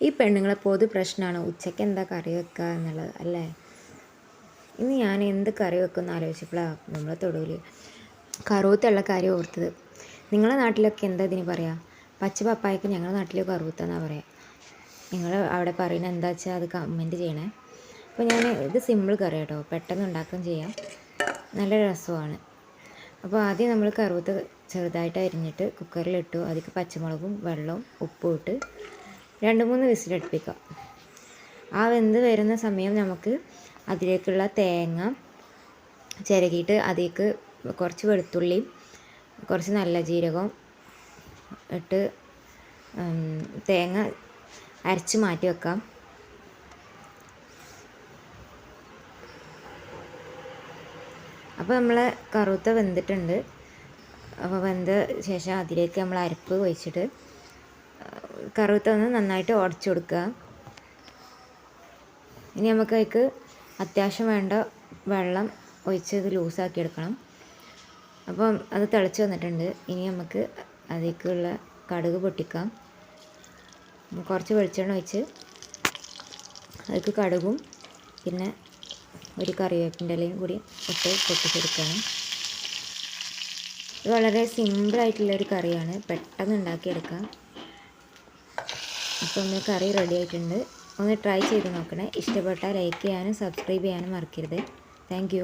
ഈ പെണ്ണുങ്ങളെ പൊതു പ്രശ്നമാണ് ഉച്ചയ്ക്ക് എന്താ കറി വെക്കുക എന്നുള്ളത് അല്ലേ? ഇന്ന് ഞാൻ എന്ത് കറി വെക്കുമെന്ന് ആലോചിച്ചപ്പോഴാണ് നമ്മളെ തൊടുവിൽ കറുവത്തുള്ള കാര്യം ഓർത്തത്. നിങ്ങളെ നാട്ടിലൊക്കെ എന്താ ഇതിന് പറയുക പച്ച പപ്പായക്ക് ഞങ്ങളുടെ നാട്ടിൽ കറുവത്താന്നാ പറയുക നിങ്ങൾ അവിടെ പറയുന്നത് എന്താ വെച്ചാൽ അത് കമന്റ് ചെയ്യണേ. അപ്പോൾ ഞാൻ ഇത് സിമ്പിൾ കറി കേട്ടോ. പെട്ടെന്ന് ഉണ്ടാക്കുകയും ചെയ്യാം. നല്ല രസമാണ്. അപ്പോൾ ആദ്യം നമ്മൾ കറുവത്ത് ചെറുതായിട്ട് അരിഞ്ഞിട്ട് കുക്കറിലിട്ടു അതിലേക്ക് പച്ചമുളകും വെള്ളവും ഉപ്പും ഇട്ട് രണ്ട് മൂന്ന് വിസിലടുപ്പിക്കുക. ആ വെന്ത് വരുന്ന സമയം നമുക്ക് അതിലേക്കുള്ള തേങ്ങ ചിരകിയിട്ട് അതിലേക്ക് കുറച്ച് വെളുത്തുള്ളിയും കുറച്ച് നല്ല ജീരകവും ഇട്ട് തേങ്ങ അരച്ച് മാറ്റി വെക്കാം. അപ്പോൾ നമ്മൾ കറുത്ത വെന്തിട്ടുണ്ട്. അപ്പോൾ വെന്ത ശേഷം അതിലേക്ക് നമ്മൾ അരപ്പ് ഒഴിച്ചിട്ട് കറുത്ത ഒന്ന് നന്നായിട്ട് ഉടച്ചു കൊടുക്കുക. ഇനി നമുക്ക് അതിലേക്ക് അത്യാവശ്യം വേണ്ട വെള്ളം ഒഴിച്ച് ഇത് ലൂസാക്കി എടുക്കണം. അപ്പം അത് തിളച്ച് വന്നിട്ടുണ്ട്. ഇനി നമുക്ക് അതിലേക്കുള്ള കടുക് പൊട്ടിക്കാം. കുറച്ച് വെളിച്ചെണ്ണ ഒഴിച്ച് അതിക്ക് കടുകും പിന്നെ ഒരു കറിവേപ്പിന്റെ ഇലയും കൂടി ഇട്ട് പൊട്ടിച്ചെടുക്കണം ഇത് വളരെ സിമ്പിളായിട്ടുള്ളൊരു കറിയാണ്. പെട്ടെന്ന് ഉണ്ടാക്കിയെടുക്കാം. അപ്പോൾ നമ്മൾ കറി റെഡി ആയിട്ടുണ്ട്. ഒന്ന് ട്രൈ ചെയ്ത് നോക്കണേ. ഇഷ്ടപ്പെട്ടാൽ ലൈക്ക് ചെയ്യാനും സബ്സ്ക്രൈബ് ചെയ്യാനും മറക്കരുത്. താങ്ക്